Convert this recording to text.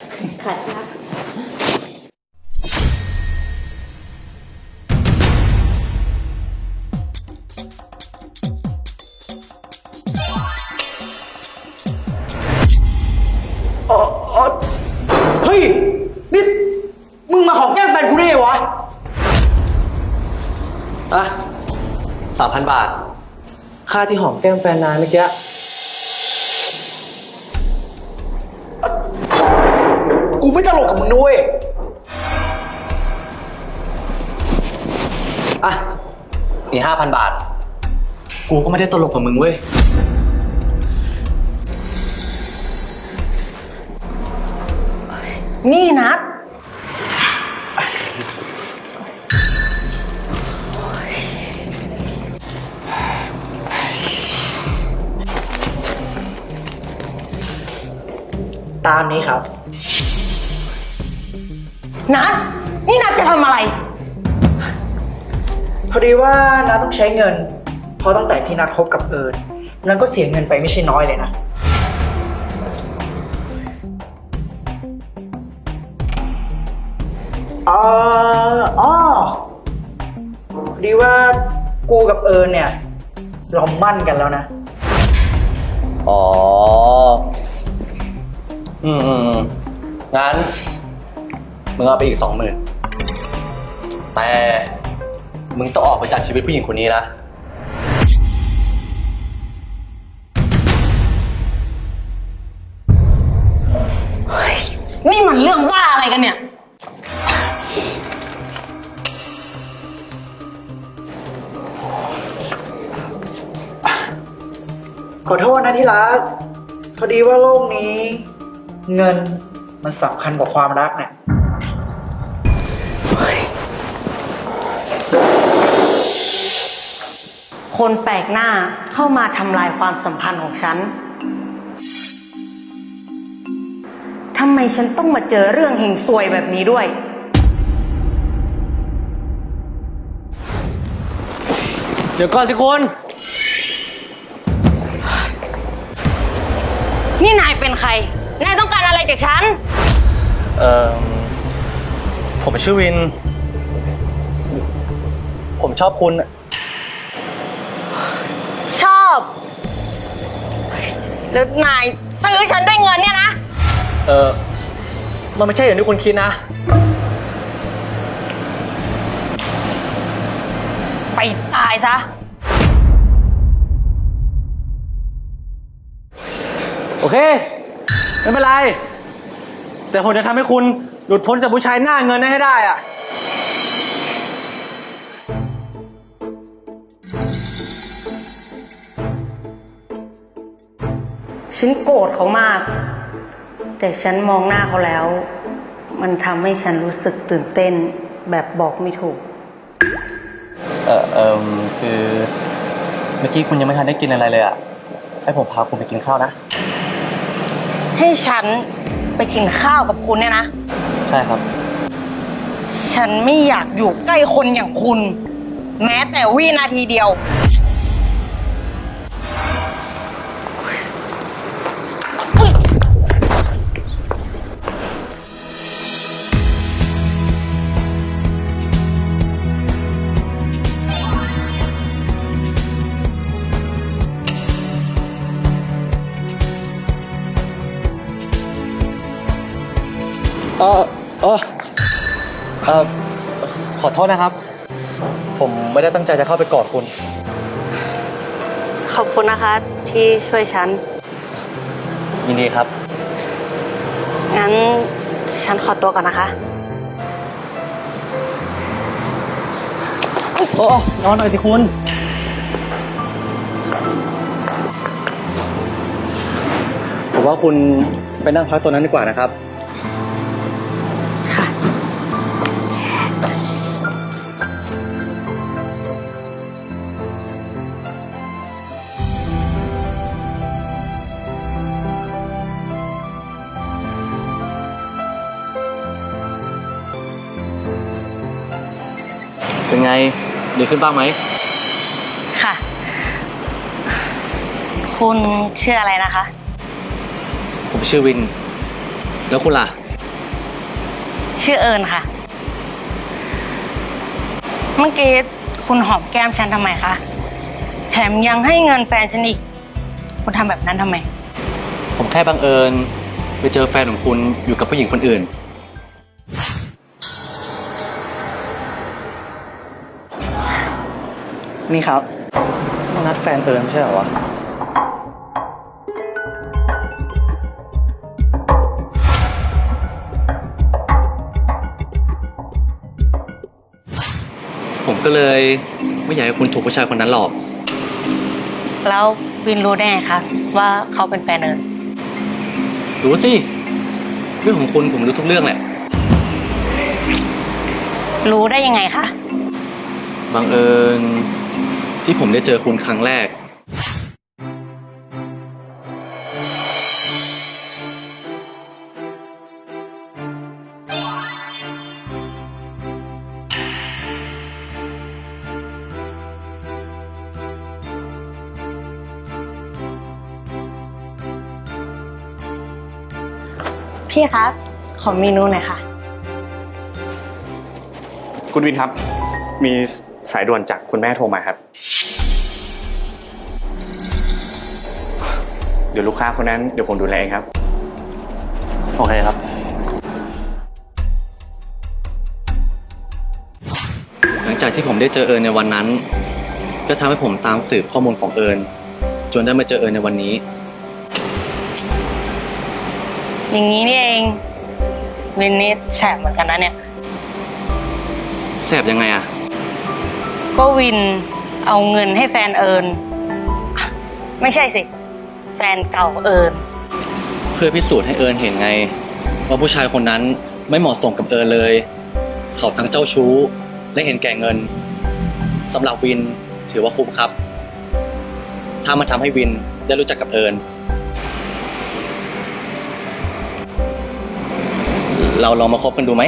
ค่ะครับเออเออเฮ้ย นี่ มึงมาของแก้มแฟนกูได้ไงวะ อะสามพันบาท ค่าที่หอมแก้มแฟนนายเมื่อกี้ กูไม่ตลกกับมึงนะเว้ยอะนี่ห้าพันบาท กูก็ไม่ได้ตลกกับมึงเว้ย นี่นัดตามนี้ครับ นัดนี่นัดจะทำอะไร พอดีว่านัดต้องใช้เงิน เพราะตั้งแต่ที่นัดคบกับเอิญนัดก็เสียเงินไปไม่ใช่น้อยเลยนะ เอออ๋อพอดีว่ากูกับเอิญเนี่ยเรามั่นกันแล้วนะ อ๋อ อืมอืมอืมงั้น มึงเอาไปอีกสองหมื่นแต่มึงต้องออกไปจากชีวิตผู้หญิงคนนี้นะ นี่มันเรื่องว่าอะไรกันเนี่ย ขอโทษนะที่รัก พอดีว่าโลกนี้ เงินมันสำคัญกว่าความรักเนี่ย คนแปลกหน้าเข้ามาทำลายความสัมพันธ์ของฉันทำไมฉันต้องมาเจอเรื่องเฮงซวยแบบนี้ด้วย เดี๋ยวก่อนสิคุณ นี่นายเป็นใคร นายต้องการอะไรจากฉัน เอ่อ ผมชื่อวิน ผมชอบคุณชอ บ แล้วนายซื้อฉันด้วยเงินเนี่ยนะ เออมันไม่ใช่อย่างที่คุณคิดนะ ไปตายซะ โอเค ไม่เป็นไร แต่ผมจะทำให้คุณหลุดพ้นจากผู้ชายหน้าเงินนั้นให้ได้อะ ฉันโกรธเขามาก แต่ฉันมองหน้าเขาแล้ว มันทำให้ฉันรู้สึกตื่นเต้นแบบบอกไม่ถูก เออเออคือเมื่อกี้คุณยังไม่ทันได้กินอะไรเลยอะให้ผมพาคุณไปกินข้าวนะ ให้ฉันไปกินข้าวกับคุณเนี่ยนะ ใช่ครับ ฉันไม่อยากอยู่ใกล้คนอย่างคุณ แม้แต่วินาทีเดียว เออเออเออขอโทษนะครับ ผมไม่ได้ตั้งใจจะเข้าไปกอดคุณ ขอบคุณนะคะที่ช่วยฉัน ยินดีครับ งั้นฉันขอตัวก่อนนะคะ โอ้นอนหน่อยสิคุณ ผมว่าคุณไปนั่งพักตัวนั้นดีกว่านะครับ เป็นไงดีขึ้นบ้างไหม ค่ะ คุณชื่ออะไรนะคะ ผมชื่อวิน แล้วคุณล่ะ ชื่อเอิญค่ะ เมื่อกี้คุณหอมแก้มฉันทำไมคะ แถมยังให้เงินแฟนฉันอีก คุณทำแบบนั้นทำไม ผมแค่บังเอิญ ไปเจอแฟนของคุณอยู่กับผู้หญิงคนอื่น นี่ครับนัดแฟนเอิญไม่ใช่เหรอวะ ผมก็เลยไม่อยากให้คุณถูกผู้ชายคนนั้นหลอก แล้ววินรู้ได้ไงคะว่าเขาเป็นแฟนเอิญรู้สิ เรื่องของคุณผมรู้ทุกเรื่องแหละ รู้ได้ยังไงคะ บังเอิญ ที่ผมได้เจอคุณครั้งแรก พี่คะ ขอเมนูหน่อยค่ะ คุณวินครับ มีสายด่วนจากคุณแม่โทรมาครับ ดี๋ยวลูกค้าคนนั้นเดี๋ยวผมดูแลเองครับ โอเคครับ หลังจากที่ผมได้เจอเอิญในวันนั้น ก็ทำให้ผมตามสืบข้อมูลของเอิญจนได้มาเจอเอิญในวันนี้ อย่างนี้นี่เองวินนี่แสบเหมือนกันนะเนี่ย แสบยังไงอะก็วินเอาเงินให้แฟนเอิญอะไม่ใช่สิ แฟนเก่าเอิญเพื่อพิสูจน์ให้เอิญเห็นไง ว่าผู้ชายคนนั้นไม่เหมาะสมกับเอิญเลย เขาทั้งเจ้าชู้ และเห็นแก่เงินสำหรับวินถือว่าคุ้มครับ ถ้ามันทำให้วินได้รู้จักกับเอิญเราลองมาคบกันดูไหม